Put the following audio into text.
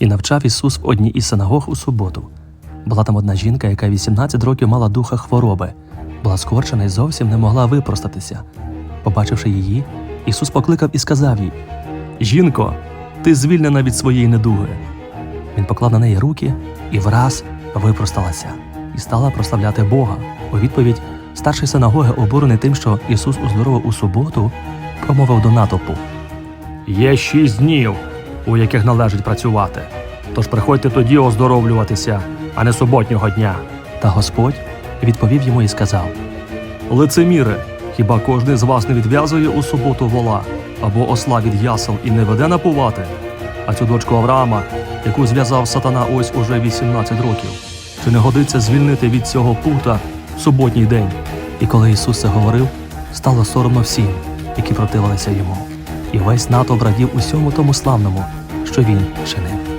І навчав Ісус в одній із синагог у суботу. Була там одна жінка, яка 18 років мала духа хвороби, була скорчена і зовсім не могла випростатися. Побачивши її, Ісус покликав і сказав їй: Жінко, ти звільнена від своєї недуги. Він поклав на неї руки і враз випросталася і стала прославляти Бога. У відповідь старший синагоги, обурений тим, що Ісус оздоровив у суботу, промовив до натовпу: Є шість днів, у яких належить працювати. Тож приходьте тоді оздоровлюватися, а не суботнього дня. Та Господь відповів йому і сказав: Лицеміре, хіба кожний з вас не відв'язує у суботу вола або осла від ясел і не веде напувати? А цю дочку Авраама, яку зв'язав сатана ось уже 18 років, чи не годиться звільнити від цього пута в суботній день? І коли Ісус це говорив, стало соромно всім, які противилися йому, і весь натовп радів усьому тому славному, що він чинив.